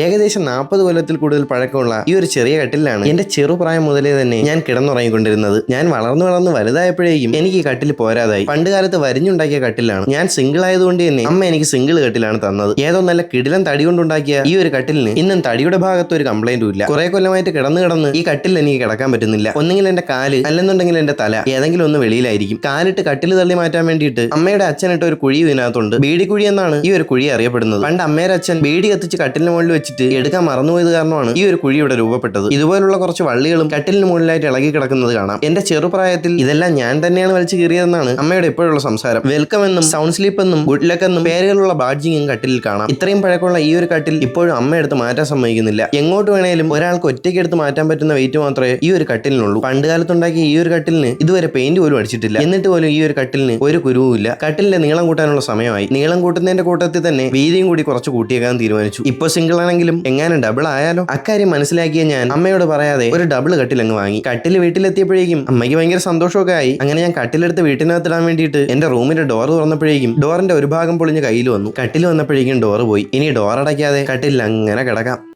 ഏകദേശം നാൽപ്പത് കൊല്ലത്തിൽ കൂടുതൽ പഴക്കമുള്ള ഈ ഒരു ചെറിയ കട്ടിലാണ് എന്റെ ചെറുപ്രായം മുതലേ തന്നെ ഞാൻ കിടന്നുറങ്ങിക്കൊണ്ടിരുന്നത്. ഞാൻ വളർന്നു വളർന്ന് വലുതായപ്പോഴേക്കും എനിക്ക് ഈ കട്ടിൽ പോരാതായി. പണ്ട് കാലത്ത് വരിഞ്ഞുണ്ടാക്കിയ കട്ടിലാണ്. ഞാൻ സിംഗിൾ ആയതുകൊണ്ട് തന്നെ അമ്മ എനിക്ക് സിംഗിൾ കട്ടിലാണ് തന്നത്. ഏതോ നല്ല കിടിലൻ തടി കൊണ്ടുണ്ടാക്കിയ ഈ ഒരു കട്ടിലിന് ഇന്നും തടിയുടെ ഭാഗത്ത് ഒരു കംപ്ലൈന്റും ഇല്ല. കുറെ കൊല്ലമായിട്ട് കിടന്നു കിടന്ന് ഈ കട്ടിൽ എനിക്ക് കിടക്കാൻ പറ്റുന്നില്ല. ഒന്നെങ്കിൽ എന്റെ കാൽ അല്ലെന്നുണ്ടെങ്കിൽ എന്റെ തല ഏതെങ്കിലും ഒന്ന് വെളിയിലായിരിക്കും. കാലിട്ട് കട്ടിൽ തള്ളി മാറ്റാൻ വേണ്ടിയിട്ട് അമ്മയുടെ അച്ഛനിട്ട് ഒരു കുഴി ഇതിനകത്തുണ്ട്. കുഴി എന്നാണ് ഈ ഒരു കുഴി അറിയപ്പെടുന്നത്. പണ്ട് അമ്മയുടെ അച്ഛൻ ബീഡി കത്തിച്ച് കട്ടിലിന് മുകളിൽ വെച്ചിട്ട് എടുക്കാൻ മറന്നുപോയത് കാരണമാണ് ഈ ഒരു കുഴി ഇവിടെ രൂപപ്പെട്ടത്. ഇതുപോലുള്ള കുറച്ച് വള്ളികളും കട്ടിലിന് മുകളിലായിട്ട് ഇളകി കിടക്കുന്നത് കാണാം. എന്റെ ചെറുപ്രായത്തിൽ ഇതെല്ലാം ഞാൻ തന്നെയാണ് വലിച്ചു കീറിയതെന്നാണ് അമ്മയുടെ എപ്പോഴുള്ള സംസാരം. വെൽക്കം എന്നും സൗണ്ട് സ്ലീപ്പ് എന്നും ഗുഡ് ലക്ക് എന്നും പേരുകളുള്ള ബാഡ്ജിങ്ങും കട്ടിലിൽ കാണാം. ഇത്രയും പഴക്കമുള്ള ഈ ഒരു കട്ടിൽ ഇപ്പോഴും അമ്മ എടുത്ത് മാറ്റാൻ സമ്മതിക്കുന്നില്ല. എങ്ങോട്ട് വേണേലും ഒരാൾക്ക് ഒറ്റയ്ക്ക് എടുത്ത് മാറ്റാൻ പറ്റുന്ന വെയിറ്റ് മാത്രമേ ഈ ഒരു കട്ടിലിനുള്ളൂ. പണ്ട് കാലത്തുണ്ടാക്കിയ ഈ ഒരു കട്ടിലിന് ഇതുവരെ പെയിന്റ് പോലും അടിച്ചിട്ടില്ല. എന്നിട്ട് പോലും ഈ ഒരു കട്ടിലിന് ഒരു കുരുവുമില്ല കട്ടിലിന്റെ നീളം കൂട്ടാനുള്ള സമയമായി. നീളം കൂട്ടുന്നതിന്റെ കൂട്ടത്തിൽ തന്നെ വീതിയും കൂടി കുറച്ച് കൂട്ടിയേക്കാൻ തീരുമാനിച്ചു. ഇപ്പൊ സിംഗിൾ ആണെങ്കിലും എങ്ങാനും ഡബിൾ ആയാലോ? അക്കാര്യം മനസ്സിലാക്കിയ ഞാൻ അമ്മയോട് പറയാതെ ഒരു ഡബിൾ കട്ടിൽ അങ്ങ് വാങ്ങി. കട്ടിൽ വീട്ടിലെത്തിയപ്പോഴേക്കും അമ്മയ്ക്ക് ഭയങ്കര സന്തോഷമൊക്കെ ആയി. അങ്ങനെ ഞാൻ കട്ടിലെടുത്ത് വീട്ടിനകത്തിടാൻ വേണ്ടിയിട്ട് എന്റെ റൂമിന്റെ ഡോർ തുറന്നപ്പോഴേക്കും ഡോറിന്റെ ഒരു ഭാഗം പൊളിഞ്ഞ് കയ്യിൽ വന്നു. കട്ടിൽ വന്നപ്പോഴേക്കും ഡോർ പോയി. ഇനി ഡോർ അടയ്ക്കാതെ കട്ടിൽ അങ്ങനെ കിടക്കാം.